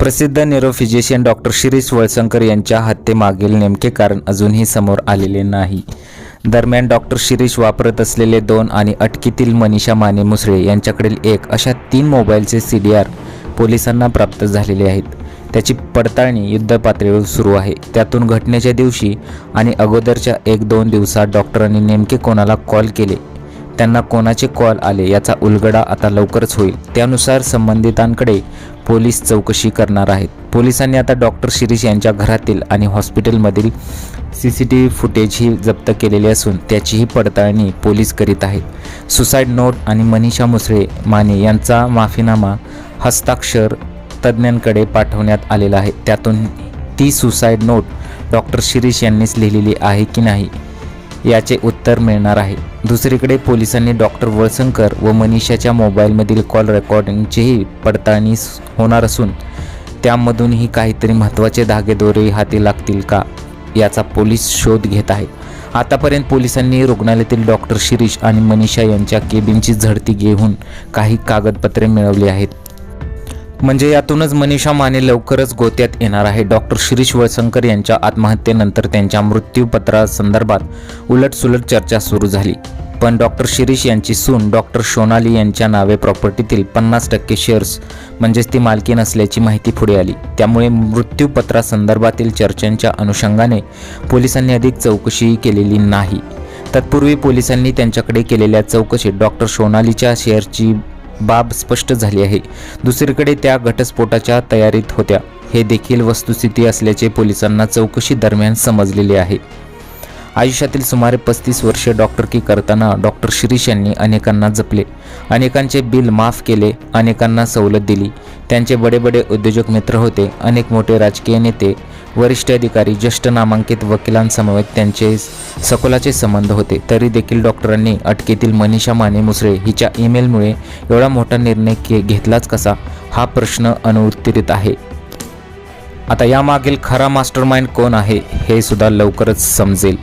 प्रसिद्ध neurophysician doctor Shirish Walsankar यांच्या हत्येमागील नेमके कारण अजूनही समोर आलेले नाही. दरम्यान डॉक्टर शिरीष वापरत असलेले दोन आणि अटकीतील मनीषा माने मुसळे यांच्याकडील एक अशा तीन मोबाईलचे सी डी आर पोलिसांना प्राप्त झालेले आहेत. त्याची पडताळणी युद्धपातळीवर सुरू आहे. त्यातून घटनेच्या दिवशी आणि अगोदरच्या एक दोन दिवसात डॉक्टरांनी नेमके कोणाला कॉल केले त्यांना कोणाचे कॉल आले याचा उलगडा आता लवकरच होईल. त्यानुसार संबंधितांकडे पोलीस चौकशी करणार आहेत. पोलिसांनी आता डॉक्टर शिरीष यांच्या घरातील आणि हॉस्पिटलमधील सी सी टी व्ही फुटेजही जप्त केलेली असून त्याचीही पडताळणी पोलीस करीत आहेत. सुसाईड नोट आणि मनीषा मुसळे माने यांचा माफीनामा हस्ताक्षर तज्ज्ञांकडे पाठवण्यात आलेला आहे. त्यातून ती सुसाईड नोट डॉक्टर शिरीष यांनीच लिहिलेली आहे की नाही? याचे उत्तर मिळणार आहे. दुसरीकडे पोलिसांनी डॉक्टर वळसंकर व मनीषाच्या मोबाईलमधील कॉल रेकॉर्डिंगचीही पडताळणी होणार असून त्यामधूनही काहीतरी महत्त्वाचे धागेदोरे हाती लागतील का याचा पोलीस शोध घेत आहे. आतापर्यंत पोलिसांनी रुग्णालयातील डॉक्टर शिरीष आणि मनीषा यांच्या केबिनची झडती घेऊन काही कागदपत्रे मिळवली आहेत. म्हणजे यातूनच मनीषा माने लवकरच गोत्यात येणार आहे. डॉक्टर शिरीष वळसंकर यांच्या आत्महत्येनंतर त्यांच्या मृत्यूपत्रासंदर्भात उलटसुलट चर्चा सुरू झाली. पण डॉक्टर शिरीष यांची सून डॉक्टर सोनाली यांच्या नावे प्रॉपर्टीतील पन्नास टक्के शेअर्स म्हणजेच ती मालकी नसल्याची माहिती पुढे आली. त्यामुळे मृत्यूपत्रासंदर्भातील चर्चांच्या अनुषंगाने पोलिसांनी अधिक चौकशी केलेली नाही. तत्पूर्वी पोलिसांनी त्यांच्याकडे केलेल्या चौकशीत डॉक्टर सोनालीच्या शेअरची बाब स्पष्ट झाली आहे. दुसरीकडे त्या घटस्फोटाच्या तयारीत होत्या. हे देखील वस्तुस्थिती असल्याचे पोलिसांना चौकशी दरम्यान समजलेले आहे. आयुष्यातील सुमारे पस्तीस वर्षे डॉक्टरकी करताना डॉक्टर शिरीष यांनी अनेकांना जपले. अनेकांचे बिल माफ केले अनेकांना सवलत दिली. त्यांचे बडे बडे उद्योजक मित्र होते अनेक मोठे राजकीय नेते वरिष्ठ अधिकारी ज्येष्ठ नामांकित वकिलांसमवेत त्यांचे सखोलाचे संबंध होते. तरी देखील डॉक्टरांनी अटकेतील मनीषा माने मुसळे हिच्या ईमेलमुळे एवढा मोठा निर्णय घेतलाच कसा? हा प्रश्न अनुत्तरित आहे. आता यामागील खरा मास्टरमाइंड कोण आहे हे सुद्धा लवकरच समजेल.